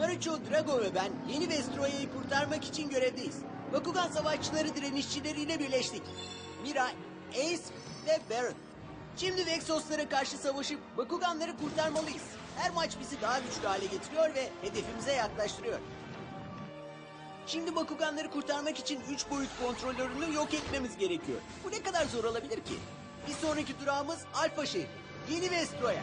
Marucho, Drago ve ben yeni Vestroya'yı kurtarmak için görevdeyiz. Bakugan savaşçıları direnişçileriyle birleştik. Mira, Ace ve Baron. Şimdi Vexoslara karşı savaşıp Bakuganları kurtarmalıyız. Her maç bizi daha güçlü hale getiriyor ve hedefimize yaklaştırıyor. Şimdi Bakuganları kurtarmak için 3 boyut kontrolörünü yok etmemiz gerekiyor. Bu ne kadar zor olabilir ki? Bir sonraki durağımız Alfa şehri. Yeni Vestroya.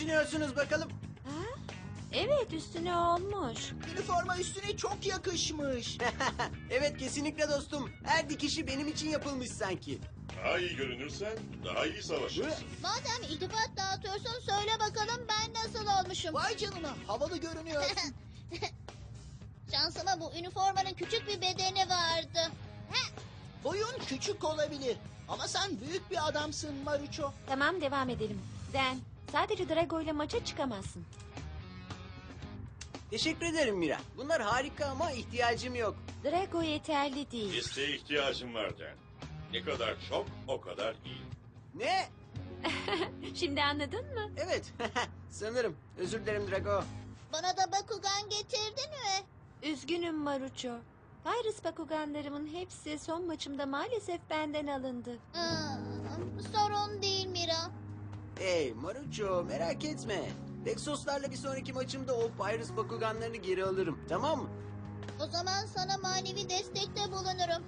düşünüyorsunuz bakalım? Ha? Evet üstüne olmuş. Üniforma üstüne çok yakışmış. evet kesinlikle dostum. Her dikişi benim için yapılmış sanki. Daha iyi görünürsen daha iyi savaşırsın. Madem iltifat dağıtıyorsun söyle bakalım ben nasıl olmuşum. Vay canına havalı görünüyorsun. Şansıma bu üniformanın küçük bir bedeni vardı. Boyun küçük olabilir. Ama sen büyük bir adamsın Maruço. Tamam devam edelim. Den sadece Drago ile maça çıkamazsın. Teşekkür ederim Mira. Bunlar harika ama ihtiyacım yok. Drago yeterli değil. İsteğe ihtiyacım var Den. Ne kadar çok o kadar iyi. Ne? Şimdi anladın mı? Evet. Sanırım. Özür dilerim Drago. Bana da Bakugan getirdin mi? Üzgünüm Marucho. Pyrus Bakuganlarımın hepsi son maçımda maalesef benden alındı. Hmm, sorun değil Mira. Hey Marucho merak etme. Vexoslarla bir sonraki maçımda o Pyrus Bakuganlarını geri alırım. Tamam mı? O zaman sana manevi destekte bulunurum.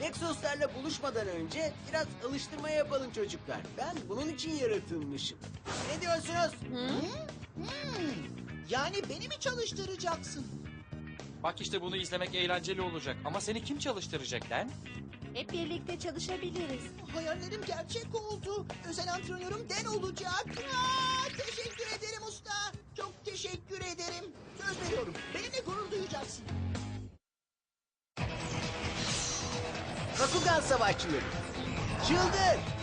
Vexoslarla buluşmadan önce biraz alıştırma yapalım çocuklar. Ben bunun için yaratılmışım. Ne diyorsunuz? Yani beni mi çalıştıracaksın? Bak işte bunu izlemek eğlenceli olacak. Ama seni kim çalıştıracak lan? Hep birlikte çalışabiliriz. Hayallerim gerçek oldu. Özel antrenörüm Den olacak. Aa, teşekkür ederim usta. Çok teşekkür ederim. Söz veriyorum. Benimle gurur duyacaksın. Bakugan savaşçıları. Çıldır!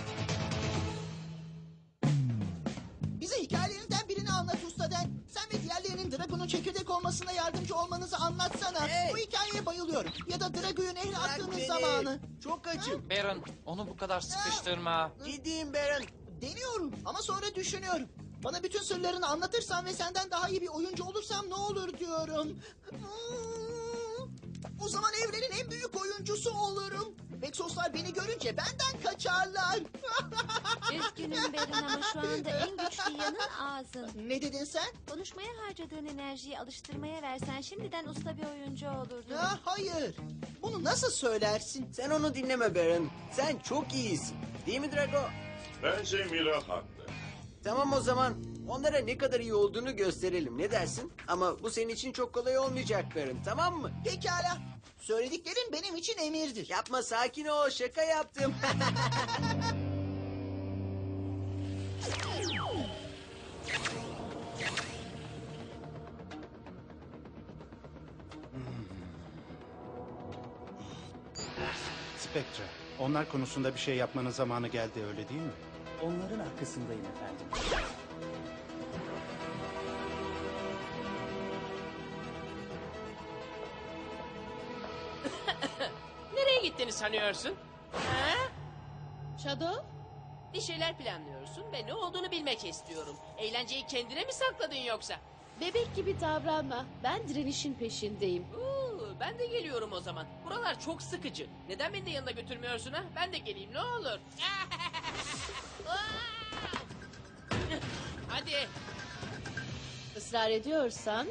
Drago'nun çekirdek olmasına yardımcı olmanızı anlatsana. Hey! Bu hikayeye bayılıyorum. Ya da Drago'yu nehre Bırak attığınız beni. zamanı. Çok acım. Baron onu bu kadar sıkıştırma. Ciddiyim Baron. Deniyorum ama sonra düşünüyorum. Bana bütün sırlarını anlatırsan ve senden daha iyi bir oyuncu olursam ne olur diyorum. Hmm, O zaman evrenin en büyük oyuncusu olurum. Vexoslar beni görünce benden kaçarlar. Üzgünüm Beren ama şu anda en güçlü yanın ağzın. ne dedin sen? Konuşmaya harcadığın enerjiyi alıştırmaya versen şimdiden usta bir oyuncu olurdun. Ha, hayır. Bunu nasıl söylersin? Sen onu dinleme Baron. Sen çok iyisin. Değil mi Drago? Bence Mira haklı. Tamam o zaman. Onlara ne kadar iyi olduğunu gösterelim. Ne dersin? Ama bu senin için çok kolay olmayacak Baron. Tamam mı? Pekala. Söylediklerin benim için emirdir. Yapma sakin ol. Şaka yaptım. Spectre, onlar konusunda bir şey yapmanın zamanı geldi öyle değil mi? Onların arkasındayım efendim. Sanıyorsun? Ha? Shadow? Bir şeyler planlıyorsun ve ne olduğunu bilmek istiyorum. Eğlenceyi kendine mi sakladın yoksa? Bebek gibi davranma. Ben direnişin peşindeyim. Oo, ben de geliyorum o zaman. Buralar çok sıkıcı. Neden beni de yanına götürmüyorsun ha? Ben de geleyim ne olur. Hadi. Israr ediyorsan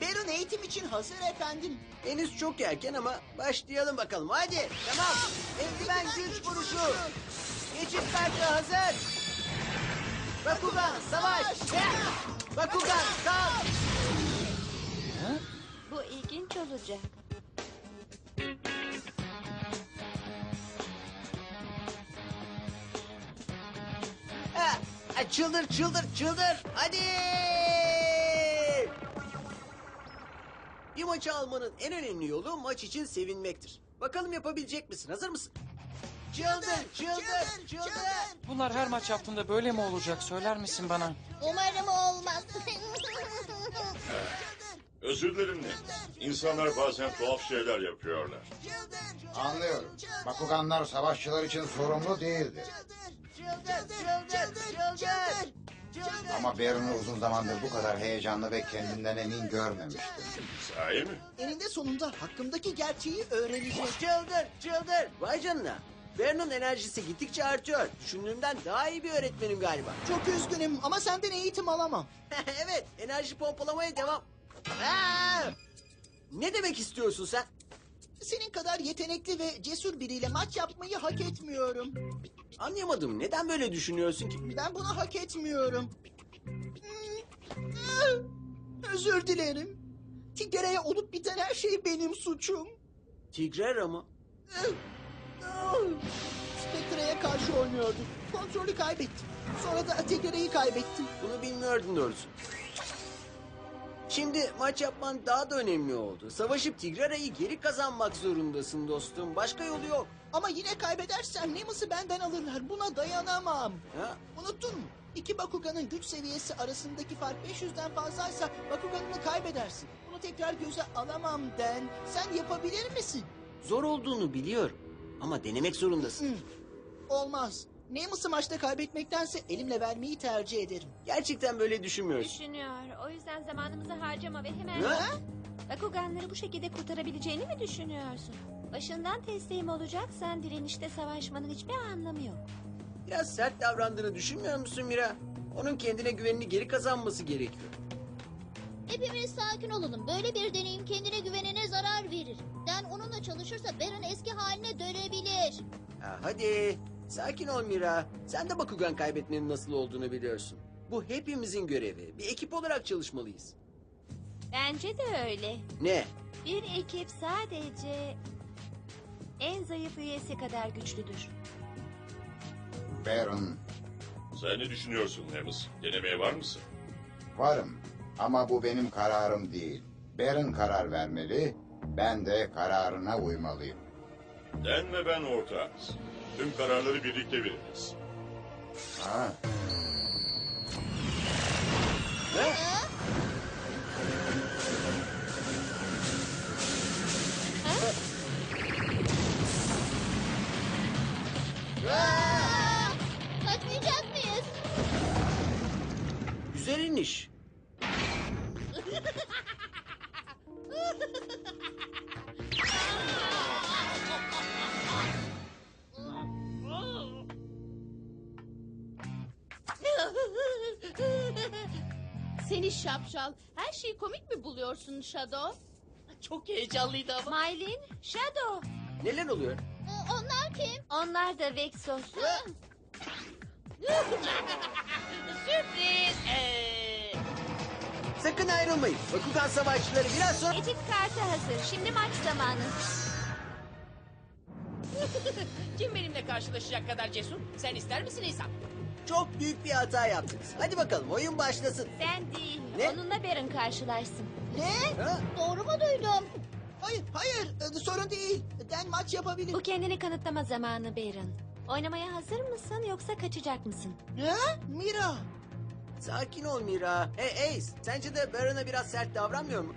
Baron eğitim için hazır efendim. Henüz çok erken ama başlayalım bakalım. Hadi. Tamam. Eldiven güç vuruşu. Geçit kartı hazır. Bakugan savaş. Bakugan kalk. olacak. Ha, ha, çıldır çıldır çıldır. Hadi. Maçı almanın en önemli yolu maç için sevinmektir. Bakalım yapabilecek misin? Hazır mısın? Çıldır çıldır çıldır. Bunlar her maç yaptığında böyle mi olacak söyler misin bana? Umarım olmaz. Özür dilerim ne? İnsanlar bazen tuhaf şeyler yapıyorlar. Anlıyorum. Bakuganlar savaşçılar için sorumlu değildi. Çıldır çıldır çıldır. Çıldır. Ama Baron'u uzun zamandır bu kadar heyecanlı ve kendinden emin görmemiştim. Sahi mi? Eninde sonunda hakkımdaki gerçeği öğrenecek. Çıldır çıldır. Vay canına. Vern'ın enerjisi gittikçe artıyor. Düşündüğümden daha iyi bir öğretmenim galiba. Çok üzgünüm ama senden eğitim alamam. evet, enerji pompalamaya devam. Aa! Ne demek istiyorsun sen? Senin kadar yetenekli ve cesur biriyle maç yapmayı hak etmiyorum. Anlayamadım. Neden böyle düşünüyorsun ki? Ben bunu hak etmiyorum. Özür dilerim. Tigre'ye olup biten her şey benim suçum. Tigrera mı? Spectre'ye karşı oynuyordum. Kontrolü kaybettim. Sonra da Tigre'yi kaybettim. Bunu bilmiyordun doğrusu. Şimdi maç yapman daha da önemli oldu. Savaşıp Tigrera'yı geri kazanmak zorundasın dostum. Başka yolu yok. Ama yine kaybedersem Nemus'u benden alırlar. Buna dayanamam. Ha? Unuttun mu? İki Bakugan'ın güç seviyesi arasındaki fark 500'den fazlaysa Bakugan'ını kaybedersin. Bunu tekrar göze alamam Den. Sen yapabilir misin? Zor olduğunu biliyorum. Ama denemek zorundasın. Hı. Olmaz. Nemus'u maçta kaybetmektense elimle vermeyi tercih ederim. Gerçekten böyle düşünmüyorsun. Düşünüyor. O yüzden zamanımızı harcama ve hemen... Ne? Bakuganları bu şekilde kurtarabileceğini mi düşünüyorsun? Başından teslim olacaksan direnişte savaşmanın hiçbir anlamı yok. Biraz sert davrandığını düşünmüyor musun Mira? Onun kendine güvenini geri kazanması gerekiyor. Hepimiz sakin olalım. Böyle bir deneyim kendine güvenine zarar verir. Den onunla çalışırsa Baron eski haline dönebilir. Ha, hadi. Sakin ol Mira. Sen de Bakugan kaybetmenin nasıl olduğunu biliyorsun. Bu hepimizin görevi. Bir ekip olarak çalışmalıyız. Bence de öyle. Ne? Bir ekip sadece en zayıf üyesi kadar güçlüdür. Baron, Sen ne düşünüyorsun Nemus? Denemeye var mısın? varım. Ama bu benim kararım değil. Baron karar vermeli, ben de kararına uymalıyım. Den ve ben ortağız. Tüm kararları birlikte veririz. Ha, Aa! Şapşal. Her şeyi komik mi buluyorsun Shadow? Çok heyecanlıydı ama. Mylin, Shadow. Neler oluyor? Ee, Onlar kim? Onlar da Vexos. Sürpriz. Ee, Sakın ayrılmayın. Bakugan savaşçıları biraz sonra... Geçit kartı hazır. Şimdi maç zamanı. kim benimle karşılaşacak kadar cesur? Sen ister misin İhsan? Çok büyük bir hata yaptınız. Hadi bakalım oyun başlasın. Sen değil. Ne? Onunla Baron karşılaşsın. Ne? Ha? Doğru mu duydum? Hayır, hayır. Ee, Sorun değil. Den maç yapabilir. Bu kendini kanıtlama zamanı Baron. Oynamaya hazır mısın yoksa kaçacak mısın? Ha? Mira. Sakin ol Mira. Hey Ace, sence de Baron'a biraz sert davranmıyor mu?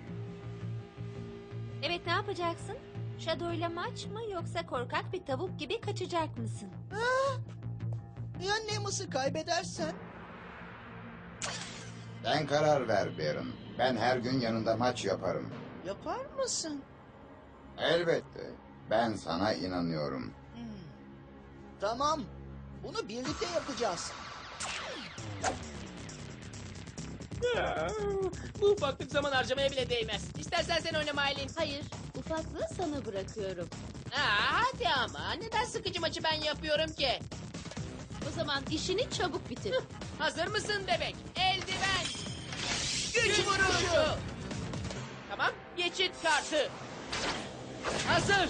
Evet ne yapacaksın? Shadow'la maç mı yoksa korkak bir tavuk gibi kaçacak mısın? Ya Nemus'u kaybedersen? Sen karar ver Baron. Ben her gün yanında maç yaparım. Yapar mısın? Elbette. Ben sana inanıyorum. Hmm. Tamam. Bunu birlikte yapacağız. Bu ufaklık zaman harcamaya bile değmez. İstersen sen oynama Aylin. Hayır, ufaklığı sana bırakıyorum. Aa, hadi ama. Neden sıkıcı maçı ben yapıyorum ki? O zaman işini çabuk bitir. Hazır mısın bebek? Güç vuruşu. Tamam Geçit kartı. Hazır.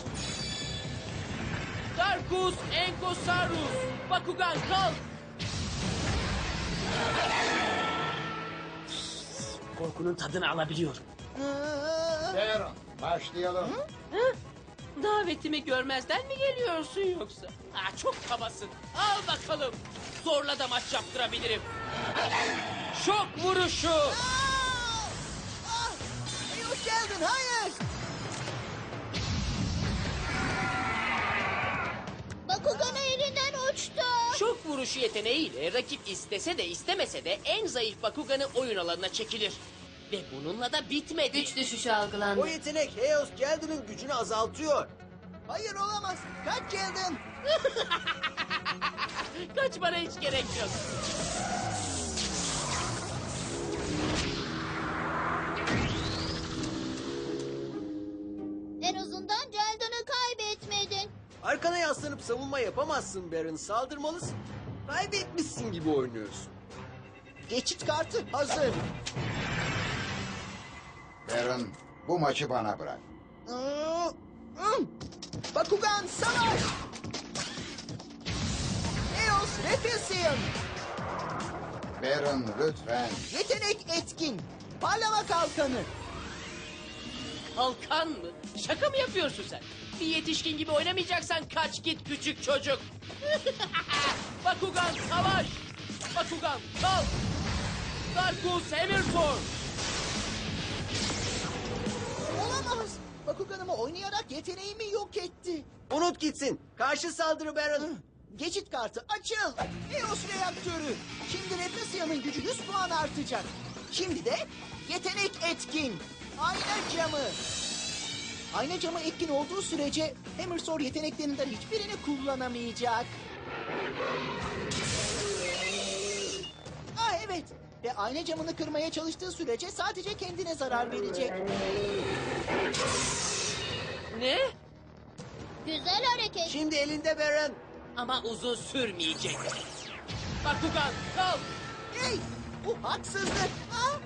Darkus Enkosarus. Bakugan kalk. Korkunun tadını alabiliyorum. Baron, başlayalım. Hı? Davetimi görmezden mi geliyorsun yoksa? Aa, çok kabasın. Al bakalım. Zorla da maç yaptırabilirim. Şok vuruşu. Geldin, hayır. Bakugan'ı elinden uçtu. Şok vuruşu yeteneğiyle rakip istese de istemese de en zayıf Bakugan'ı oyun alanına çekilir. Ve bununla da bitmedi. Güç düşüşü O yetenek Heos Gelden'ın gücünü azaltıyor. Hayır olamaz. Kaç geldin? Kaçmana hiç gerek yok. Savunma yapamazsın Baron. Saldırmalısın. Kaybetmişsin gibi oynuyorsun. Geçit kartı hazır. Baron, bu maçı bana bırak. Hmm, hmm. Bakugan savaş. Eos Repulsion. Baron lütfen. Yetenek etkin. Parlama kalkanı. Kalkan mı? Şaka mı yapıyorsun sen? Bir yetişkin gibi oynamayacaksan kaç git küçük çocuk. Bakugan savaş. Bakugan kalk. Darkus Hamilton. Olamaz. Bakuganımı oynayarak yeteneğimi yok etti. Unut gitsin. Karşı saldırı Baron. Geçit kartı açıl. Eos reaktörü. Şimdi Repulsion'ın gücü 100 puan artacak. Şimdi de yetenek etkin. Ayna camı. Ayna camı etkin olduğu sürece Hammersword yeteneklerinden hiçbirini kullanamayacak. Ah evet. Ve ayna camını kırmaya çalıştığı sürece sadece kendine zarar verecek. Ne? Güzel hareket. Şimdi elinde Baron. Ama uzun sürmeyecek. Bakugan kalk. Hey! Bu haksızlık. Ah!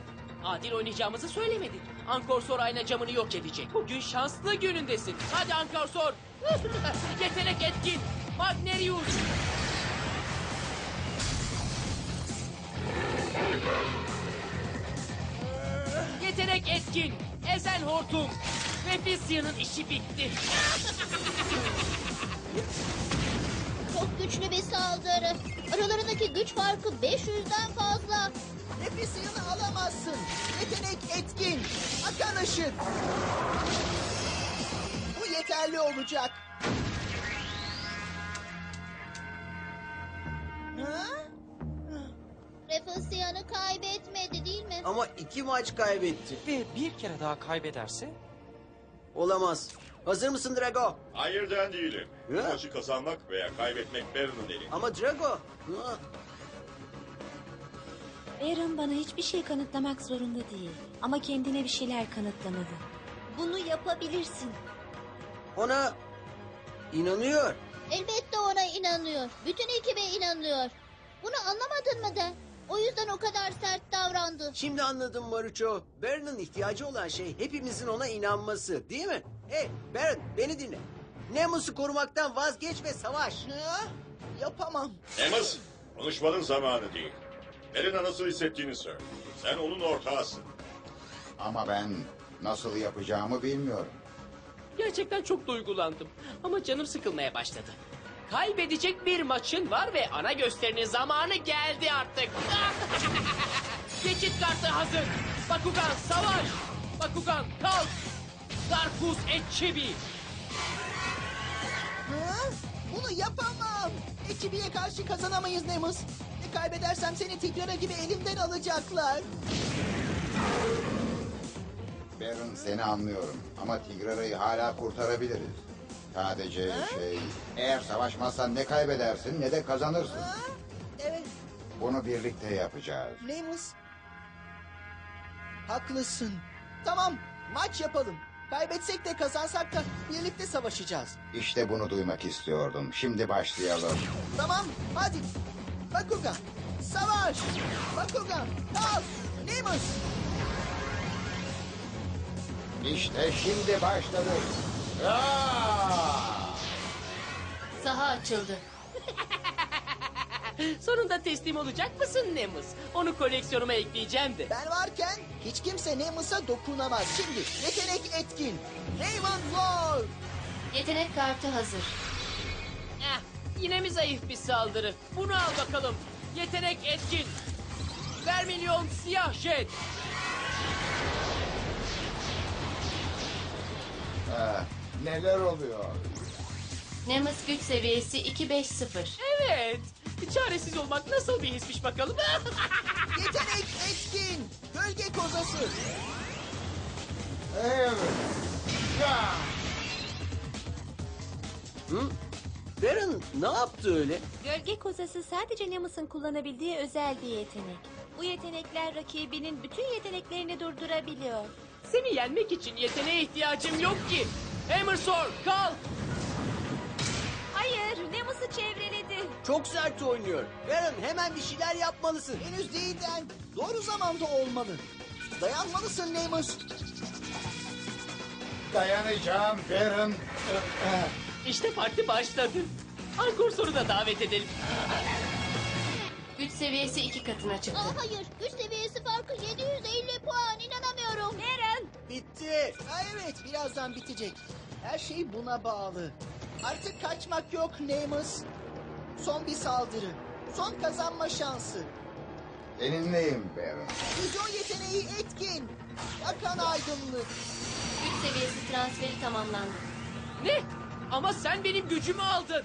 Adil oynayacağımızı söylemedik. Ankorsor ayna camını yok edecek. Bugün şanslı günündesin. Hadi Ankorsor. Yetenek etkin. Magnerius. Yetenek etkin. Ezel hortum. Refisyan'ın işi bitti. Çok güçlü bir saldırı. Aralarındaki güç farkı 500'den fazla. Nefesini alamazsın. Yetenek etkin. Akan ışık. Bu yeterli olacak. Ha? Refusyan'ı kaybetmedi değil mi? Ama iki maç kaybetti. Ve bir kere daha kaybederse Olamaz. Hazır mısın Drago? Hayırdan değilim. Bu Ya. maçı kazanmak veya kaybetmek Baron'un elinde. Ama Drago. Ha. Baron bana hiçbir şey kanıtlamak zorunda değil. Ama kendine bir şeyler kanıtlamalı. Bunu yapabilirsin. Ona inanıyor. Elbette ona inanıyor. Bütün ekibe inanıyor. Bunu anlamadın mı de? O yüzden o kadar sert davrandı. Şimdi anladım Maruço. Baron'ın ihtiyacı olan şey hepimizin ona inanması değil mi? Hey Baron beni dinle. Nemus'u korumaktan vazgeç ve savaş. Ha? Yapamam. Amos, konuşmanın zamanı değil. Baron'a nasıl hissettiğini söyle. Sen onun ortağısın. Ama ben nasıl yapacağımı bilmiyorum. Gerçekten çok duygulandım. Ama canım sıkılmaya başladı. Kaybedecek bir maçın var ve ana gösterinin zamanı geldi artık. Geçit kartı hazır. Bakugan savaş. Bakugan kalk. Darkus Etçebi. Ha? Bunu yapamam. Ekibiye karşı kazanamayız Nemus. Kaybedersem seni Tigrera gibi elimden alacaklar. Baron seni anlıyorum ama Tigrara'yı hala kurtarabiliriz. Sadece şey, eğer savaşmazsan ne kaybedersin ne de kazanırsın. Ha? Evet. Bunu birlikte yapacağız. Nemus. Haklısın. Tamam. Maç yapalım. Kaybetsek de kazansak da birlikte savaşacağız. İşte bunu duymak istiyordum. Şimdi başlayalım. Tamam. Hadi. Bakugan. Savaş. Bakugan. Kalk. Nemus. İşte şimdi başladı. Aa! Saha açıldı. Sonunda teslim olacak mısın Nemus? Onu koleksiyonuma ekleyeceğim de. Ben varken hiç kimse Nemus'a dokunamaz. Şimdi yetenek etkin. Raven Lord. Yetenek kartı hazır. Eh, yine mi zayıf bir saldırı? Bunu al bakalım. Yetenek etkin. Vermilyon siyah jet. Ha, neler oluyor? Nemus güç seviyesi 250. Evet. Çaresiz olmak nasıl bir hismiş bakalım. Yetenek etkin. Gölge kozası. Evet. Ya! Baron ne yaptı öyle? Gölge kozası sadece Nemus'un kullanabildiği özel bir yetenek. Bu yetenekler rakibinin bütün yeteneklerini durdurabiliyor. Seni yenmek için yeteneğe ihtiyacım yok ki. Emerson kalk. Hayır, Nemus'u çevreledi. Çok sert oynuyor. Baron hemen bir şeyler yapmalısın. Henüz değilden. Doğru zamanda olmalı. Dayanmalısın Nemus. Dayanacağım Baron. İşte parti başladı. Ankor soru da davet edelim. Güç seviyesi iki katına çıktı. Aa, hayır. Güç seviyesi farkı 750 puan. İnanamıyorum. Baron, Bitti. Ha, evet birazdan bitecek. Her şey buna bağlı. Artık kaçmak yok Nemus. Son bir saldırı. Son kazanma şansı. Seninleyim Baron. Füzyon yeteneği etkin. Yakan aydınlık. Güç seviyesi transferi tamamlandı. Ne? Ama sen benim gücümü aldın.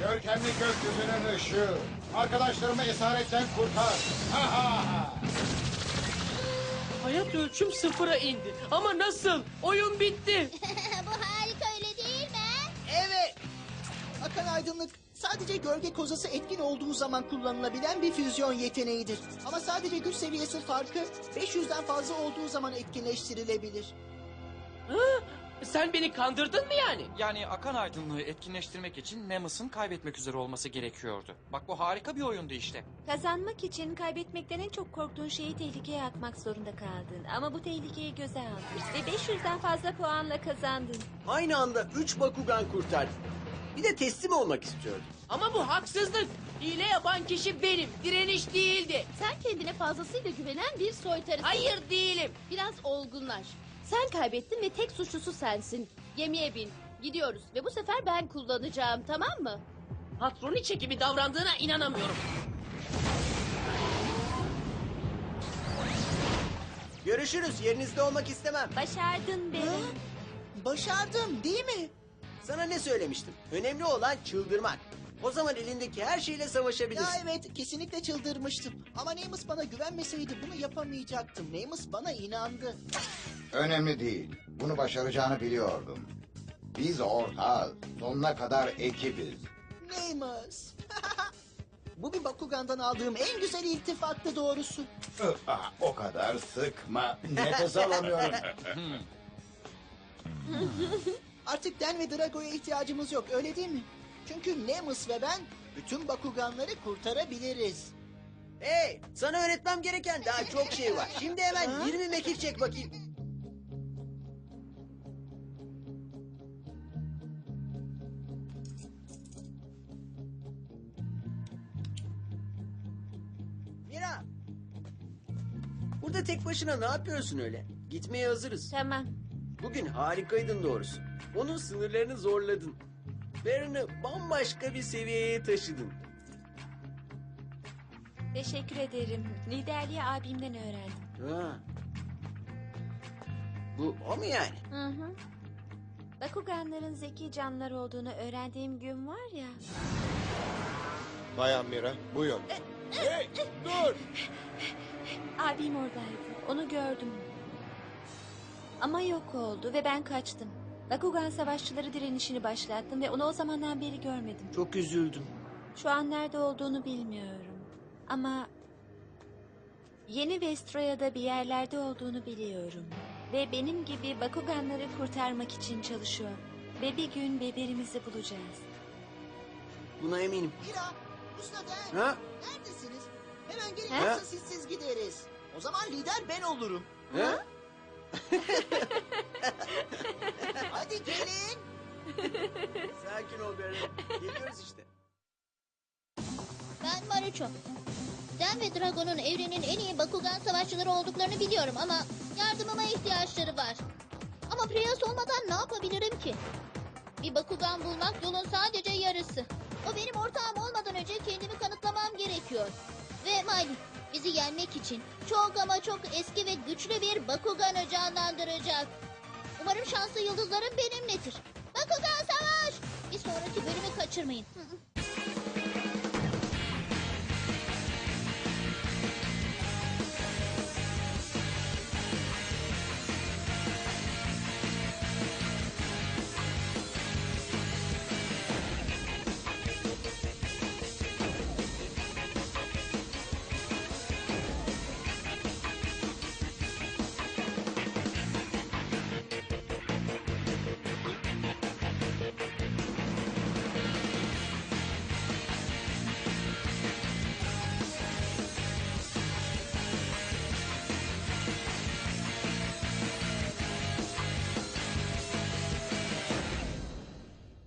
Görkemli gökyüzünün ışığı. Arkadaşlarımı esaretten kurtar. Ha ha ha. Hayat ölçüm sıfıra indi. Ama nasıl? Oyun bitti. Bu harika öyle değil mi? Evet. Akan aydınlık sadece gölge kozası etkin olduğu zaman kullanılabilen bir füzyon yeteneğidir. Ama sadece güç seviyesi farkı 500'den fazla olduğu zaman etkinleştirilebilir. Ha? Sen beni kandırdın mı yani? Yani akan aydınlığı etkinleştirmek için Nemus'un kaybetmek üzere olması gerekiyordu. Bak bu harika bir oyundu işte. kazanmak için kaybetmekten en çok korktuğun şeyi tehlikeye atmak zorunda kaldın. Ama bu tehlikeyi göze aldın ve 500'den fazla puanla kazandın. Aynı anda 3 Bakugan kurtardı. Bir de teslim olmak istiyordu. Ama bu haksızlık. Hile yapan kişi benim. Direniş değildi. Sen kendine fazlasıyla güvenen bir soytarısın. Hayır değilim. Biraz olgunlaş. Sen kaybettin ve tek suçlusu sensin. Gemiye bin. Gidiyoruz ve bu sefer ben kullanacağım tamam mı? Patroniçe gibi davrandığına inanamıyorum. Görüşürüz. Yerinizde olmak istemem. Başardın Baron. Başardım değil mi? Sana ne söylemiştim? Önemli olan çıldırmak. O zaman elindeki her şeyle Ya savaşabilirsin. evet kesinlikle çıldırmıştım. Ama Nemus bana güvenmeseydi bunu yapamayacaktım. Nemus bana inandı. Önemli değil. Bunu başaracağını biliyordum. Biz ortağız. Sonuna kadar ekibiz. Nemus. Bu bir Bakugan'dan aldığım en güzel iltifattı doğrusu. Ah, o kadar sıkma. Nefes alamıyorum. Artık Den ve Drago'ya ihtiyacımız yok öyle değil mi? Çünkü Nemus ve ben bütün Bakuganları kurtarabiliriz. Hey, sana öğretmem gereken daha çok şey var. Şimdi hemen 20 mekik çek bakayım. Mira. Burada tek başına ne yapıyorsun öyle? Gitmeye hazırız. Tamam. Bugün harikaydın doğrusu. Onun sınırlarını zorladın. Baron'ı bambaşka bir seviyeye taşıdın. Teşekkür ederim. Liderliği abimden öğrendim. Ha. Bu o mu yani? Hı hı. Bakuganların zeki canlılar olduğunu öğrendiğim gün var ya. Bayan Mira, buyur. Hey, dur! Abim oradaydı. Onu gördüm. Ama yok oldu ve ben kaçtım. Bakugan savaşçıları direnişini başlattım ve onu o zamandan beri görmedim. Çok üzüldüm. Şu an nerede olduğunu bilmiyorum. Ama yeni Vestroya'da bir yerlerde olduğunu biliyorum. Ve benim gibi Bakuganları kurtarmak için çalışıyor. Ve bir gün beberimizi bulacağız. Buna eminim. Mira, Usta Den. Ha? Neredesiniz? Hemen Ha? gelin yoksa sizsiz gideriz. O zaman lider ben olurum. Ha? Sakin ol Beren. Geliyoruz işte. Ben Maruço. Dan ve Dragon'un evrenin en iyi Bakugan savaşçıları olduklarını biliyorum ama yardımıma ihtiyaçları var. Ama Preyas olmadan ne yapabilirim ki? Bir Bakugan bulmak yolun sadece yarısı. O benim ortağım olmadan önce kendimi kanıtlamam gerekiyor. Ve Mali bizi yenmek için çok ama çok eski ve güçlü bir Bakugan'ı canlandıracak. Umarım şanslı yıldızlarım benimledir. Bakugan sonraki bölümü kaçırmayın.